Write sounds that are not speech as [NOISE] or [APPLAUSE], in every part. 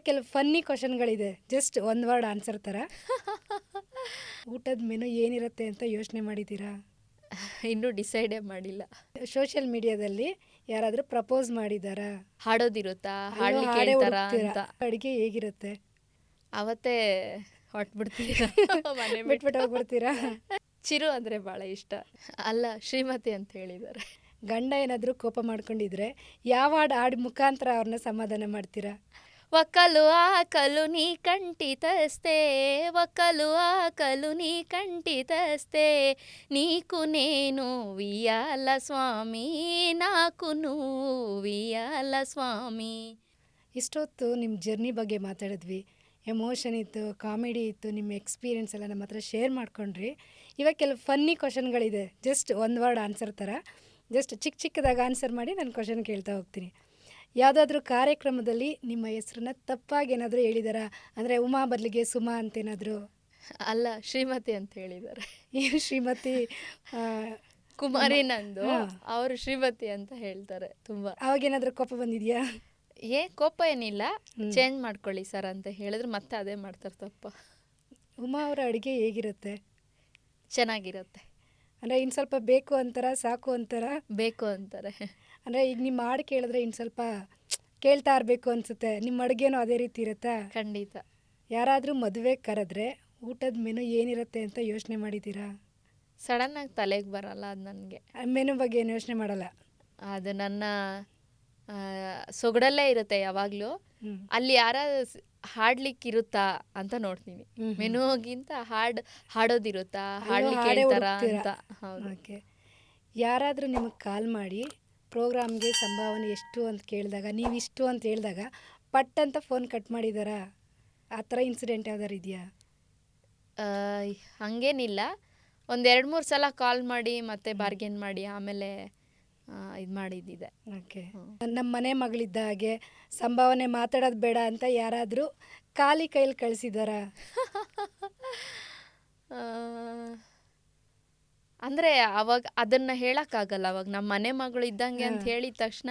ಕೆಲವು ಫನ್ನಿ ಕ್ವಶನ್ಗಳಿದೆ ಜಸ್ಟ್ ಒಂದು ವರ್ಡ್ ಆನ್ಸರ್ ಥರ ಊಟದ ಮೆನು ಏನಿರುತ್ತೆ ಅಂತ ಯೋಚನೆ ಮಾಡಿದ್ದೀರಾ? [LAUGHS] ಇನ್ನೂ ಡಿಸೈಡೇ ಮಾಡಿಲ್ಲ. ಸೋಷಿಯಲ್ ಮೀಡಿಯಾದಲ್ಲಿ ಯಾರಾದರೂ ಪ್ರಪೋಸ್ ಮಾಡಿದಾರಾ ಹಾಡೋದಿರುತ್ತಾ? ಹಾಡಲಿಕ್ಕೆ ಹಾಡೇ. ಅಂತ. ಅಡುಗೆ ಹೇಗಿರುತ್ತೆ? ಅವತ್ತೇ ಹೊಟ್ಬಿಡ್ತೀರಾ [LAUGHS] ಮನೆ ಬಿಟ್ಟು. ಬಿಟ್ಬಿಟ್ಟು ಹೋಗ್ಬಿಡ್ತೀರಾ? [LAUGHS] ಚಿರು ಅಂದರೆ ಭಾಳ ಇಷ್ಟ. ಅಲ್ಲ ಶ್ರೀಮತಿ ಅಂತ ಹೇಳಿದ್ದಾರೆ. ಗಂಡ ಏನಾದರೂ ಕೋಪ ಮಾಡ್ಕೊಂಡಿದ್ರೆ ಯಾವ ಹಾಡು ಹಾಡು ಮುಖಾಂತರ ಅವ್ರನ್ನ ಸಮಾಧಾನ ಮಾಡ್ತೀರಾ? ಒಕ್ಕಲು ಆಕಲು ನೀ ಕಂಟಿತಸ್ತೆ ಒಕ್ಕಲು ಆಕಲು ನೀ ಕಂಟಿತಸ್ತೆ నీకు నేను వియాల స్వామి నాకు నువ్వు వియాల స్వామి ಇಷ್ಟೊತ್ತು ನಿಮ್ಮ ಜರ್ನಿ ಬಗ್ಗೆ ಮಾತಾಡಿದ್ವಿ ಎಮೋಷನ್ ಇತ್ತು ಕಾಮಿಡಿ ಇತ್ತು ನಿಮ್ಮ ಎಕ್ಸ್ಪೀರಿಯನ್ಸ್ ಎಲ್ಲ ನಮ್ಮ ಹತ್ರ ಶೇರ್ ಮಾಡ್ಕೊಂಡ್ರಿ ಇವಾಗ ಕೆಲವು ಫನ್ನಿ ಕ್ವಶನ್ಗಳಿದೆ ಜಸ್ಟ್ ಒಂದು ವರ್ಡ್ ಆನ್ಸರ್ ಥರ ಜಸ್ಟ್ ಚಿಕ್ಕ ಚಿಕ್ಕದಾಗ ಆನ್ಸರ್ ಮಾಡಿ ನಾನು ಕ್ವಶನ್ ಕೇಳ್ತಾ ಹೋಗ್ತೀನಿ ಯಾವುದಾದ್ರೂ ಕಾರ್ಯಕ್ರಮದಲ್ಲಿ ನಿಮ್ಮ ಹೆಸರನ್ನ ತಪ್ಪಾಗಿ ಏನಾದರೂ ಹೇಳಿದಾರಾ? ಅಂದರೆ ಉಮಾ ಬದಲಿಗೆ ಸುಮಾ ಅಂತೇನಾದರೂ? ಅಲ್ಲ ಶ್ರೀಮತಿ ಅಂತ ಹೇಳಿದ್ದಾರೆ ಈ ಶ್ರೀಮತಿ? ಆ, ಕುಮಾರಿ ನಂದು. ಅವರು ಶ್ರೀಮತಿ ಅಂತ ಹೇಳ್ತಾರೆ ತುಂಬಾ. ಅವಾಗೇನಾದರೂ ಕೋಪ ಬಂದಿದೆಯಾ? ಏ ಕೋಪ ಏನಿಲ್ಲ. ಚೇಂಜ್ ಮಾಡ್ಕೊಳ್ಳಿ ಸರ್ ಅಂತ ಹೇಳಿದ್ರೆ ಮತ್ತೆ ಅದೇ ಮಾಡ್ತಾರೆ ತಪ್ಪ. ಉಮಾ ಅವರ ಅಡುಗೆ ಹೇಗಿರುತ್ತೆ? ಚೆನ್ನಾಗಿರುತ್ತೆ. ಅಂದರೆ ಇನ್ನು ಸ್ವಲ್ಪ ಬೇಕು ಅಂತಾರ ಸಾಕು ಅಂತಾರ? ಬೇಕು ಅಂತಾರೆ. ಅಂದರೆ ಈಗ ನಿಮ್ಮ ಹಾಡು ಕೇಳಿದ್ರೆ ಇನ್ ಸ್ವಲ್ಪ ಕೇಳ್ತಾ ಇರಬೇಕು ಅನ್ಸುತ್ತೆ. ನಿಮ್ಮ ಅಡುಗೆನೂ ಅದೇ ರೀತಿ ಇರುತ್ತಾ? ಖಂಡಿತ. ಯಾರಾದರೂ ಮದುವೆ ಕರೆದ್ರೆ ಊಟದ ಮೆನು ಏನಿರುತ್ತೆ ಅಂತ ಯೋಚನೆ ಮಾಡಿದ್ದೀರಾ? ಸಡನ್ ಆಗಿ ತಲೆಗೆ ಬರಲ್ಲ ಅದು ನನಗೆ. ಮೆನು ಬಗ್ಗೆ ಏನು ಯೋಚನೆ ಮಾಡಲ್ಲ? ಅದು ನನ್ನ ಆ, ಸೊಗಡಲ್ಲೇ ಇರುತ್ತೆ ಯಾವಾಗಲೂ. ಅಲ್ಲಿ ಅಲ್ಲಿ ಯಾರ ಹಾಡ್ಲಿಕ್ಕಿರುತ್ತಾ ಅಂತ ನೋಡ್ತೀನಿ. ಹ್ಮ್. ಮೆನುಗಿಂತ ಹಾಡ್ ಹಾಡೋದಿರುತ್ತಾ? ಹಾಡ್ಲಿಕ್ಕೆ ಹಾಡೇ ಹೇಳ್ತಾರ ಹುಡುಕ್ತೀರಾ. ಅಂತ. ಹೌದು. ಓಕೆ. ಯಾರಾದರೂ ನಿಮಗೆ ಕಾಲ್ ಮಾಡಿ ಪ್ರೋಗ್ರಾಮ್ಗೆ ಸಂಭಾವನೆ ಎಷ್ಟು ಅಂತ ಕೇಳಿದಾಗ ನೀವು ಇಷ್ಟು ಅಂತ ಹೇಳಿದಾಗ ಪಟ್ ಅಂತ ಫೋನ್ ಕಟ್ ಮಾಡಿದ್ದಾರಾ ಆ ಥರ ಇನ್ಸಿಡೆಂಟ್ ಯಾವ್ದಾರು ಇದೆಯಾ? ಹಂಗೇನಿಲ್ಲ. ಒಂದು ಎರಡು ಮೂರು ಸಲ ಕಾಲ್ ಮಾಡಿ ಮತ್ತೆ ಬಾರ್ಗೇನ್ ಮಾಡಿ ಆಮೇಲೆ ಇದು ಮಾಡಿದ್ದಿದೆ. ಓಕೆ. ನಮ್ಮ ಮನೆ ಮಗಳಿದ್ದ ಹಾಗೆ ಸಂಭಾವನೆ ಮಾತಾಡೋದು ಬೇಡ ಅಂತ ಯಾರಾದರೂ ಖಾಲಿ ಕೈಲಿ ಕಳಿಸಿದಾರಾ? [LAUGHS] ಅಂದ್ರೆ ಅವಾಗ ಅದನ್ನ ಹೇಳಕ್ಕಾಗಲ್ಲ. ಅವಾಗ ನಮ್ಮ ಮನೆ ಮಗಳು ಇದ್ದಂಗೆ ಅಂತ. ಹೇಳಿದ ತಕ್ಷಣ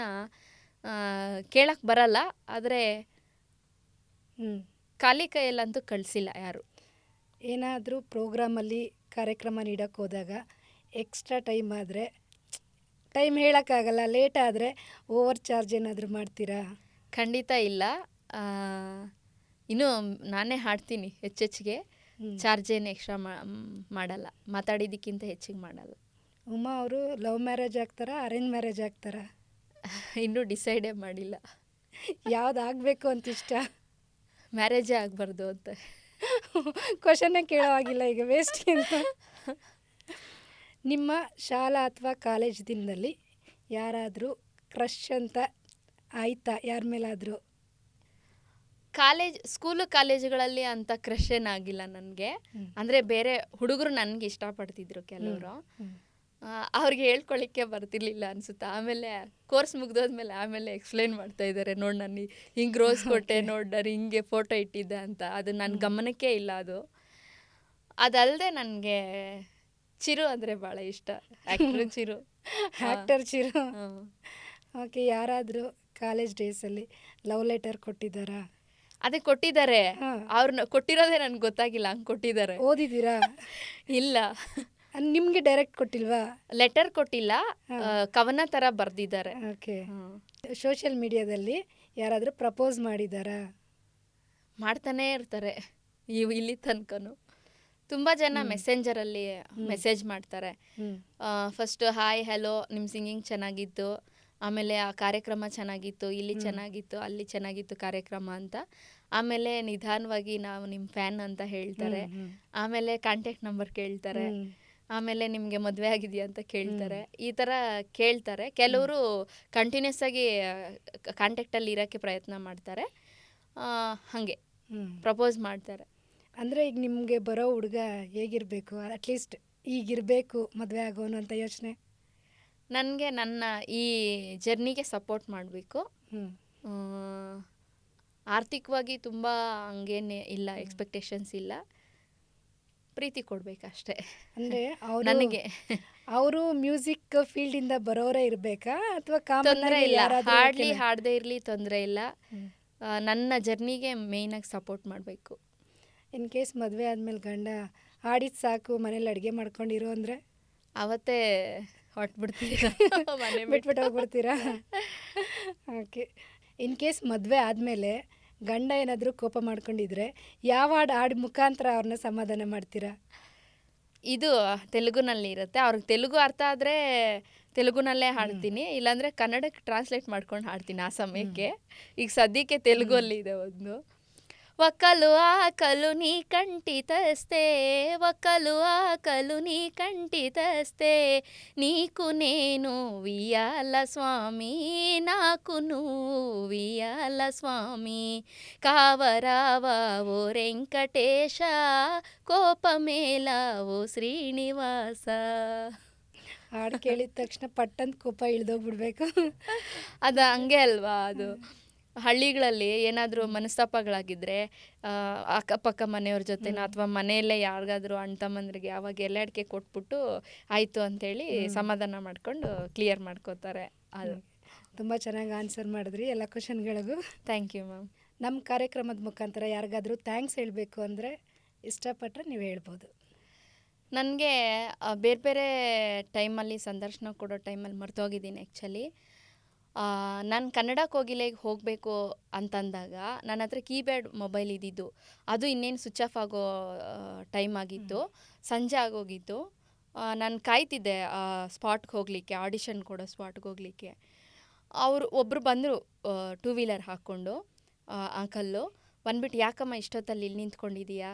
ಕೇಳಕ್ ಬರಲ್ಲ. ಆದ್ರೆ ಹ್ಞೂ ಖಾಲಿ ಕೈಯಲ್ಲಂತೂ ಕಳಿಸಿಲ್ಲ ಯಾರು. ಏನಾದರೂ ಪ್ರೋಗ್ರಾಮಲ್ಲಿ ಕಾರ್ಯಕ್ರಮ ನೀಡೋಕ್ಕೆ ಹೋದಾಗ ಎಕ್ಸ್ಟ್ರಾ ಟೈಮ್ ಆದರೆ ಟೈಮ್ ಹೇಳೋಕ್ಕಾಗಲ್ಲ. ಲೇಟ್ ಆದರೆ ಓವರ್ ಚಾರ್ಜ್ ಏನಾದರೂ ಮಾಡ್ತೀರಾ? ಖಂಡಿತ ಇಲ್ಲ. ಇನ್ನೂ ನಾನೇ ಹಾಡ್ತೀನಿ ಹೆಚ್ಚೆಚ್ಚಿಗೆ. ಚಾರ್ಜ್ ಏನು ಎಕ್ಸ್ಟ್ರಾ ಮಾಡಲ್ಲ. ಮಾತಾಡಿದ್ದಕ್ಕಿಂತ ಹೆಚ್ಚಿಗೆ ಮಾಡಲ್ಲ. ಉಮಾ ಅವರು ಲವ್ ಮ್ಯಾರೇಜ್ ಆಗ್ತಾರ ಅರೇಂಜ್ ಮ್ಯಾರೇಜ್ ಆಗ್ತಾರಾ? [LAUGHS] ಇನ್ನೂ ಡಿಸೈಡೇ ಮಾಡಿಲ್ಲ. [LAUGHS] ಯಾವ್ದು ಆಗಬೇಕು ಅಂತ ಇಷ್ಟ ಮ್ಯಾರೇಜೇ ಆಗಬಾರ್ದು ಅಂತ. ಕ್ವಶನ್ನೇ ಕೇಳೋವಾಗಿಲ್ಲ ಈಗ ವೇಸ್ಟ್ ಅಂತ. ನಿಮ್ಮ ಶಾಲಾ ಅಥವಾ ಕಾಲೇಜ್ ದಿನದಲ್ಲಿ ಯಾರಾದರೂ ಕ್ರಶ್ ಅಂತ ಆಯ್ತಾ? ಯಾರ ಮೇಲಾದರೂ? ಕಾಲೇಜ್ ಸ್ಕೂಲು ಕಾಲೇಜುಗಳಲ್ಲಿ ಅಂತ ಕ್ರಶ್ ಏನಾಗಿಲ್ಲ ನನಗೆ. ಅಂದರೆ ಬೇರೆ ಹುಡುಗರು ನನಗೆ ಇಷ್ಟಪಡ್ತಿದ್ರು ಕೆಲವರು. ಅವ್ರಿಗೆ ಹೇಳ್ಕೊಳ್ಳಿಕ್ಕೆ ಬರ್ತಿರ್ಲಿಲ್ಲ ಅನ್ಸುತ್ತೆ. ಆಮೇಲೆ ಕೋರ್ಸ್ ಮುಗ್ದೋದ್ಮೇಲೆ ಆಮೇಲೆ ಎಕ್ಸ್ಪ್ಲೈನ್ ಮಾಡ್ತಾ ಇದ್ದಾರೆ ನೋಡಿ ನಾನು ಹಿಂಗೆ ರೋಸ್ ಕೊಟ್ಟೆ ನೋಡಿ ನಾನು ಹಿಂಗೆ ಫೋಟೋ ಇಟ್ಟಿದ್ದೆ ಅಂತ. ಅದು ನನ್ನ ಗಮನಕ್ಕೆ ಇಲ್ಲ ಅದು. ಅದಲ್ಲದೆ ನನಗೆ ಚಿರು ಅಂದರೆ ಭಾಳ ಇಷ್ಟ. Actor [LAUGHS] Chiru. Actor Chiru. Okay ಯಾರಾದರೂ ಕಾಲೇಜ್ ಡೇಸಲ್ಲಿ ಲವ್ ಲೆಟರ್ ಕೊಟ್ಟಿದ್ದಾರಾ? ಅದೇ ಕೊಟ್ಟಿದ್ದಾರೆ. ಅವ್ರನ್ನ ಕೊಟ್ಟಿರೋದೇ ನನ್ಗೆ ಗೊತ್ತಾಗಿಲ್ಲ ಹಂಗೆ ಕೊಟ್ಟಿದ್ದಾರೆ. ಓದಿದ್ದೀರಾ? [LAUGHS] ಇಲ್ಲ. ನಿಮಗೆ ಡೈರೆಕ್ಟ್ ಕೊಟ್ಟಿಲ್ವಾ? ಲೆಟರ್ ಕೊಟ್ಟಿಲ್ಲ ಕವನ ತರ ಬರ್ದಿದ್ದಾರೆ. ಓಕೆ. ಸೋಷಿಯಲ್ ಮೀಡಿಯಾದಲ್ಲಿ ಯಾರಾದರೂ ಪ್ರಪೋಸ್ ಮಾಡಿದಾರ ಮಾಡ್ತಾನೇ ಇರ್ತಾರೆ ಇವ್ ಇಲ್ಲಿ ತನಕನು. ತುಂಬಾ ಜನ ಮೆಸೆಂಜರ್ ಅಲ್ಲಿ ಮೆಸೇಜ್ ಮಾಡ್ತಾರೆ. ಫಸ್ಟ್ ಹಾಯ್ ಹಲೋ ನಿಮ್ಮ ಸಿಂಗಿಂಗ್ ಚೆನ್ನಾಗಿತ್ತು. ಆಮೇಲೆ ಆ ಕಾರ್ಯಕ್ರಮ ಚೆನ್ನಾಗಿತ್ತು ಇಲ್ಲಿ ಚೆನ್ನಾಗಿತ್ತು ಅಲ್ಲಿ ಚೆನ್ನಾಗಿತ್ತು ಕಾರ್ಯಕ್ರಮ ಅಂತ. ಆಮೇಲೆ ನಿಧಾನವಾಗಿ ನಾವು ನಿಮ್ಮ ಫ್ಯಾನ್ ಅಂತ ಹೇಳ್ತಾರೆ. ಆಮೇಲೆ ಕಾಂಟ್ಯಾಕ್ಟ್ ನಂಬರ್ ಕೇಳ್ತಾರೆ. ಆಮೇಲೆ ನಿಮಗೆ ಮದುವೆ ಆಗಿದೆಯಾ ಅಂತ ಕೇಳ್ತಾರೆ. ಈ ಥರ ಕೇಳ್ತಾರೆ. ಕೆಲವರು ಕಂಟಿನ್ಯೂಸ್ ಆಗಿ ಕಾಂಟ್ಯಾಕ್ಟಲ್ಲಿ ಇರೋಕ್ಕೆ ಪ್ರಯತ್ನ ಮಾಡ್ತಾರೆ. ಆ, ಹಾಗೆ ಪ್ರಪೋಸ್ ಮಾಡ್ತಾರೆ. ಅಂದರೆ ಈಗ ನಿಮಗೆ ಬರೋ ಹುಡುಗ ಹೇಗಿರಬೇಕು? ಅಟ್ಲೀಸ್ಟ್ ಈಗಿರಬೇಕು ಮದುವೆ ಆಗೋನು ಅಂತ ಯೋಚನೆ? ನನಗೆ ನನ್ನ ಈ ಜರ್ನಿಗೆ ಸಪೋರ್ಟ್ ಮಾಡಬೇಕು. ಆರ್ಥಿಕವಾಗಿ ತುಂಬ ಹಂಗೇನೆ ಇಲ್ಲ ಎಕ್ಸ್ಪೆಕ್ಟೇಷನ್ಸ್ ಇಲ್ಲ. ಪ್ರೀತಿ ಕೊಡ್ಬೇಕಷ್ಟೇ. ಅಂದರೆ [LAUGHS] ಅವ್ರು ನನಗೆ. ಅವರು ಮ್ಯೂಸಿಕ್ ಫೀಲ್ಡಿಂದ ಬರೋರೇ ಇರಬೇಕಾ? ಅಥವಾ ತೊಂದರೆ ಇಲ್ಲ. ಹಾಡ್ಲಿ ಹಾಡದೇ ಇರಲಿ ತೊಂದರೆ ಇಲ್ಲ. ನನ್ನ ಜರ್ನಿಗೆ ಮೇಯ್ನಾಗಿ ಸಪೋರ್ಟ್ ಮಾಡಬೇಕು. ಇನ್ ಕೇಸ್ ಮದುವೆ ಆದಮೇಲೆ ಗಂಡ ಹಾಡಿದ್ ಸಾಕು ಮನೇಲಿ ಅಡುಗೆ ಮಾಡ್ಕೊಂಡಿರೋ ಅಂದರೆ? ಅವತ್ತೇ ಹೊಟ್ಬಿಡ್ತೀರ [LAUGHS] ಮನೆ ಬಿಟ್ಟು. ಬಿಟ್ಬಿಟ್ಟು ಹೋಗ್ಬಿಡ್ತೀರಾ? ಓಕೆ. ಇನ್ ಕೇಸ್ ಮದುವೆ ಆದಮೇಲೆ ಗಂಡ ಏನಾದರೂ ಕೋಪ ಮಾಡ್ಕೊಂಡಿದ್ರೆ ಯಾವ ಹಾಡು ಹಾಡು ಮುಖಾಂತರ ಅವ್ರನ್ನ ಸಮಾಧಾನ ಮಾಡ್ತೀರಾ? ಇದು ತೆಲುಗುನಲ್ಲಿ ಇರುತ್ತೆ. ಅವ್ರಿಗೆ ತೆಲುಗು ಅರ್ಥ ಆದರೆ ತೆಲುಗುನಲ್ಲೇ ಹಾಡ್ತೀನಿ. ಇಲ್ಲಾಂದರೆ ಕನ್ನಡಕ್ಕೆ ಟ್ರಾನ್ಸ್ಲೇಟ್ ಮಾಡ್ಕೊಂಡು ಹಾಡ್ತೀನಿ ಆ ಸಮಯಕ್ಕೆ. ಈಗ ಸದ್ಯಕ್ಕೆ ತೆಲುಗು ಅಲ್ಲಿ ಇದೆ ಒಂದು. ఒకలు ఆకలు నీ కంటి తస్తే ఒకలు ఆకలు నీ కంటి తస్తే నీకు నేను వియాల స్వామి నాకు నువ్వు వియాల స్వామి. కావరావా ఓ వెంకటేశ కోపమేలా ఓ శ్రీనివాస. ಹಾಡು ಕೇಳಿದ ತಕ್ಷಣ ಪಟ್ಟಂತ ಕೋಪ ಇಳ್ದೋಗ್ಬಿಡ್ಬೇಕು ಅದು ಹಂಗೆ ಅಲ್ವಾ ಅದು ಹಳ್ಳಿಗಳಲ್ಲಿ ಏನಾದರೂ ಮನಸ್ತಾಪಗಳಾಗಿದ್ದರೆ ಅಕ್ಕಪಕ್ಕ ಮನೆಯವ್ರ ಜೊತೆನ ಅಥವಾ ಮನೆಯಲ್ಲೇ ಯಾರಿಗಾದರೂ ಅಣ್ಣ ತಮ್ಮಂದ್ರಿಗೆ ಅವಾಗ ಎಲೆ ಅಡಿಕೆ ಕೊಟ್ಬಿಟ್ಟು ಆಯಿತು ಅಂತೇಳಿ ಸಮಾಧಾನ ಮಾಡಿಕೊಂಡು ಕ್ಲಿಯರ್ ಮಾಡ್ಕೋತಾರೆ ಅದು. ತುಂಬ ಚೆನ್ನಾಗಿ ಆನ್ಸರ್ ಮಾಡಿದ್ರಿ ಎಲ್ಲ ಕ್ವಶನ್ಗಳಿಗೂ ಥ್ಯಾಂಕ್ ಯು ಮ್ಯಾಮ್ ನಮ್ಮ ಕಾರ್ಯಕ್ರಮದ ಮುಖಾಂತರ ಯಾರಿಗಾದರೂ ಥ್ಯಾಂಕ್ಸ್ ಹೇಳಬೇಕು ಅಂದರೆ ಇಷ್ಟಪಟ್ಟರೆ ನೀವು ಹೇಳ್ಬೋದು. ನನಗೆ ಬೇರೆ ಬೇರೆ ಟೈಮಲ್ಲಿ ಸಂದರ್ಶನ ಕೊಡೋ ಟೈಮಲ್ಲಿ ಮರೆತೋಗಿದ್ದೀನಿ ಆ್ಯಕ್ಚುಲಿ ನಾನು ಕನ್ನಡ ಕೋಗಿಲೆಗೆ ಹೋಗಬೇಕು ಅಂತಂದಾಗ ನನ್ನ ಹತ್ರ ಕೀಪ್ಯಾಡ್ ಮೊಬೈಲ್ ಇದ್ದಿದ್ದು. ಅದು ಇನ್ನೇನು ಸ್ವಿಚ್ ಆಫ್ ಆಗೋ ಟೈಮ್ ಆಗಿತ್ತು. ಸಂಜೆ ಆಗೋಗಿತ್ತು. ನಾನು ಕಾಯ್ತಿದ್ದೆ ಸ್ಪಾಟ್ಗೆ ಹೋಗಲಿಕ್ಕೆ ಆಡಿಷನ್ ಕೊಡೋ ಸ್ಪಾಟ್ಗೆ ಹೋಗಲಿಕ್ಕೆ. ಅವರು ಒಬ್ಬರು ಬಂದರು ಟೂ ವೀಲರ್ ಹಾಕ್ಕೊಂಡು ಅಂಕಲ್ಲು ಬಂದ್ಬಿಟ್ಟು ಯಾಕಮ್ಮ ಇಷ್ಟೊತ್ತಲ್ಲಿ ಇಲ್ಲಿ ನಿಂತ್ಕೊಂಡಿದ್ದೀಯಾ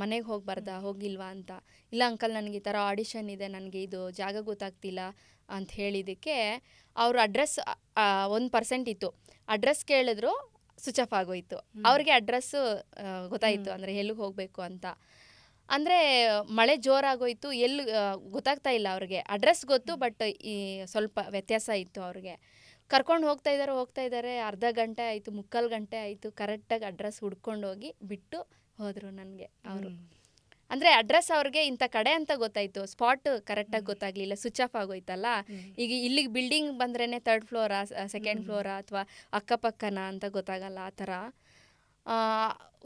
ಮನೆಗೆ ಹೋಗಬಾರ್ದಾ? ಹೋಗಿಲ್ವಾ? ಅಂತ. ಇಲ್ಲ ಅಂಕಲ್ ನನಗೆ ಈ ಥರ ಆಡಿಷನ್ ಇದೆ. ನನಗೆ ಇದು ಜಾಗ ಗೊತ್ತಾಗ್ತಿಲ್ಲ. ಅಂತ ಹೇಳಿದ್ದಕ್ಕೆ ಅವ್ರ ಅಡ್ರೆಸ್ ಒಂದು ಪರ್ಸೆಂಟ್ ಇತ್ತು. ಅಡ್ರೆಸ್ ಕೇಳಿದ್ರು ಸ್ವಿಚ್ ಆಫ್ ಆಗೋಯ್ತು ಅವ್ರಿಗೆ ಅಡ್ರೆಸ್ಸು ಗೊತ್ತಾಯಿತು ಅಂದರೆ ಎಲ್ಲಿಗೆ ಹೋಗಬೇಕು ಅಂತ. ಅಂದರೆ ಮಳೆ ಜೋರಾಗೋಯಿತು ಎಲ್ಲಿ ಗೊತ್ತಾಗ್ತಾ ಇಲ್ಲ ಅವ್ರಿಗೆ. ಅಡ್ರೆಸ್ ಗೊತ್ತು ಬಟ್ ಈ ಸ್ವಲ್ಪ ವ್ಯತ್ಯಾಸ ಇತ್ತು ಅವ್ರಿಗೆ. ಕರ್ಕೊಂಡು ಹೋಗ್ತಾ ಇದ್ದಾರೆ ಹೋಗ್ತಾ ಇದ್ದಾರೆ ಅರ್ಧ ಗಂಟೆ ಆಯಿತು ಮುಕ್ಕಾಲು ಗಂಟೆ ಆಯಿತು ಕರೆಕ್ಟಾಗಿ ಅಡ್ರೆಸ್ ಹುಡ್ಕೊಂಡು ಹೋಗಿ ಬಿಟ್ಟು ಹೋದರು ನನಗೆ ಅವರು. ಅಂದರೆ ಅಡ್ರೆಸ್ ಅವ್ರಿಗೆ ಇಂಥ ಕಡೆ ಅಂತ ಗೊತ್ತಾಯಿತು. ಸ್ಪಾಟ್ ಕರೆಕ್ಟಾಗಿ ಗೊತ್ತಾಗಲಿಲ್ಲ. ಸ್ವಿಚ್ ಆಫ್ ಆಗೋಯ್ತಲ್ಲ? ಈಗ ಇಲ್ಲಿಗೆ ಬಿಲ್ಡಿಂಗ್ ಬಂದ್ರೇನೆ ತರ್ಡ್ ಫ್ಲೋರಾ ಸೆಕೆಂಡ್ ಫ್ಲೋರಾ ಅಥವಾ ಅಕ್ಕಪಕ್ಕನ ಅಂತ ಗೊತ್ತಾಗಲ್ಲ ಆ ಥರ.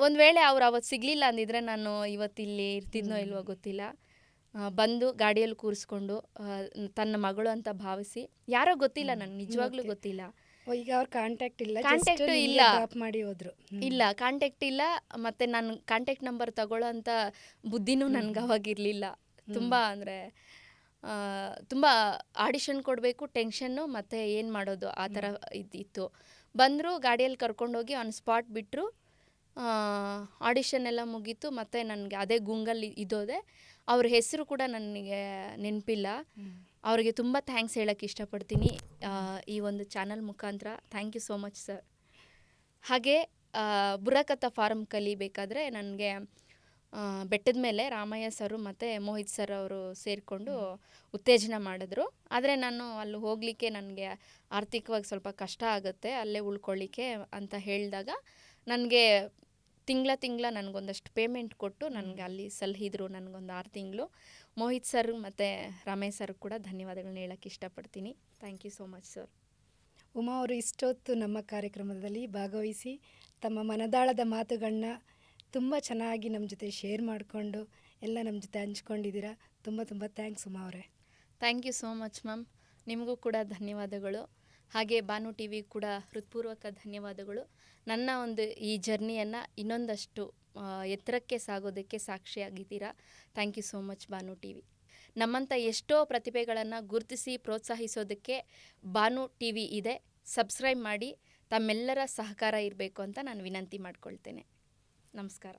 ಒಂದು ವೇಳೆ ಅವ್ರು ಅವತ್ತು ಸಿಗಲಿಲ್ಲ ಅಂದಿದ್ರೆ ನಾನು ಇವತ್ತಿಲ್ಲಿ ಇರ್ತಿದ್ನೋ ಇಲ್ವೋ ಗೊತ್ತಿಲ್ಲ. ಬಂದು ಗಾಡಿಯಲ್ಲಿ ಕೂರಿಸ್ಕೊಂಡು ತನ್ನ ಮಗಳು ಅಂತ ಭಾವಿಸಿ. ಯಾರೋ ಗೊತ್ತಿಲ್ಲ ನನಗೆ ನಿಜವಾಗ್ಲೂ ಗೊತ್ತಿಲ್ಲ. ಈಗ ಅವ್ರ ಕಾಂಟ್ಯಾಕ್ಟ್ ಇಲ್ಲ ಕಾಂಟ್ಯಾಕ್ಟ್ ಇಲ್ಲ. ಡ್ರಾಪ್ ಮಾಡಿ ಹೋದ್ರು. ಇಲ್ಲ ಕಾಂಟ್ಯಾಕ್ಟ್ ಇಲ್ಲ. ಮತ್ತೆ ನಾನು ಕಾಂಟ್ಯಾಕ್ಟ್ ನಂಬರ್ ತಗೊಳ್ಳೋ ಅಂತ ಬುದ್ಧಿನೂ ನನಗೆ ಅವಾಗಿರಲಿಲ್ಲ ತುಂಬ ಅಂದರೆ ತುಂಬ ಆಡಿಷನ್ ಕೊಡಬೇಕು ಟೆನ್ಷನ್ನು ಮತ್ತು ಏನು ಮಾಡೋದು ಆ ಥರ ಇದ್ದಿತ್ತು ಬಂದರು ಗಾಡಿಯಲ್ಲಿ ಕರ್ಕೊಂಡೋಗಿ ಆನ್ ಸ್ಪಾಟ್ ಬಿಟ್ಟರು ಆಡಿಷನ್ ಎಲ್ಲ ಮುಗೀತು. ಮತ್ತು ನನಗೆ ಅದೇ ಗುಂಗಲ್ಲಿ ಇದೋದೆ ಅವ್ರ ಹೆಸರು ಕೂಡ ನನಗೆ ನೆನಪಿಲ್ಲ. ಅವ್ರಿಗೆ ತುಂಬ ಥ್ಯಾಂಕ್ಸ್ ಹೇಳೋಕ್ಕೆ ಇಷ್ಟಪಡ್ತೀನಿ. ಈ ಒಂದು ಚಾನಲ್ ಮುಖಾಂತರ. Thank you so much sir ಹಾಗೆ ಬುರಕಥ ಫಾರ್ಮ್ ಕಲಿಬೇಕಾದ್ರೆ ನನಗೆ ಬೆಟ್ಟದ ಮೇಲೆ ರಾಮಯ್ಯ ಸರು ಮತ್ತು ಮೋಹಿತ್ ಸರ್ ಅವರು ಸೇರಿಕೊಂಡು ಉತ್ತೇಜನ ಮಾಡಿದ್ರು. ಆದರೆ ನಾನು ಅಲ್ಲಿ ಹೋಗಲಿಕ್ಕೆ ನನಗೆ ಆರ್ಥಿಕವಾಗಿ ಸ್ವಲ್ಪ ಕಷ್ಟ ಆಗುತ್ತೆ, ಅಲ್ಲೇ ಉಳ್ಕೊಳ್ಳಿಕ್ಕೆ ಅಂತ ಹೇಳಿದಾಗ ನನಗೆ ತಿಂಗಳ ತಿಂಗಳ ನನಗೊಂದಷ್ಟು ಪೇಮೆಂಟ್ ಕೊಟ್ಟು ನನಗೆ ಅಲ್ಲಿ ಸಲಹಿದ್ರು ನನಗೊಂದು ಆರು ತಿಂಗಳು. ಮೋಹಿತ್ ಸರ್ ಮತ್ತು ರಮೇಶ್ ಸರ್ ಕೂಡ ಧನ್ಯವಾದಗಳನ್ನ ಹೇಳೋಕ್ಕೆ ಇಷ್ಟಪಡ್ತೀನಿ. Thank you so much sir Uma ಅವರು ಇಷ್ಟೊತ್ತು ನಮ್ಮ ಕಾರ್ಯಕ್ರಮದಲ್ಲಿ ಭಾಗವಹಿಸಿ ತಮ್ಮ ಮನದಾಳದ ಮಾತುಗಳನ್ನ ತುಂಬ ಚೆನ್ನಾಗಿ ನಮ್ಮ ಜೊತೆ ಶೇರ್ ಮಾಡಿಕೊಂಡು ಎಲ್ಲ ನಮ್ಮ ಜೊತೆ ಹಂಚ್ಕೊಂಡಿದ್ದೀರಾ. ತುಂಬ ತುಂಬ ಥ್ಯಾಂಕ್ಸ್ ಉಮಾ ಅವರೇ. Thank you so much ma'am ನಿಮಗೂ ಕೂಡ ಧನ್ಯವಾದಗಳು. ಹಾಗೆ ಬಾನು ಟಿ ವಿ ಕೂಡ ಹೃತ್ಪೂರ್ವಕ ಧನ್ಯವಾದಗಳು. ನನ್ನ ಒಂದು ಈ ಜರ್ನಿಯನ್ನು ಇನ್ನೊಂದಷ್ಟು ಎತ್ತರಕ್ಕೆ ಸಾಗೋದಕ್ಕೆ ಸಾಕ್ಷಿಯಾಗಿದ್ದೀರಾ? Thank you so much Banu T V ನಮ್ಮಂಥ ಎಷ್ಟೋ ಪ್ರತಿಭೆಗಳನ್ನು ಗುರುತಿಸಿ ಪ್ರೋತ್ಸಾಹಿಸೋದಕ್ಕೆ ಬಾನು ಟಿ ವಿ ಇದೆ. ಸಬ್ಸ್ಕ್ರೈಬ್ ಮಾಡಿ, ತಮ್ಮೆಲ್ಲರ ಸಹಕಾರ ಇರಬೇಕು ಅಂತ ನಾನು ವಿನಂತಿ ಮಾಡ್ಕೊಳ್ತೇನೆ. ನಮಸ್ಕಾರ.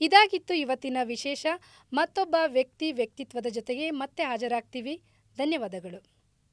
ಇದಾಗಿತ್ತು ಇವತ್ತಿನ ವಿಶೇಷ. ಮತ್ತೊಬ್ಬ ವ್ಯಕ್ತಿ ವ್ಯಕ್ತಿತ್ವದ ಜೊತೆಗೆ ಮತ್ತೆ ಹಾಜರಾಗ್ತೀವಿ. ಧನ್ಯವಾದಗಳು.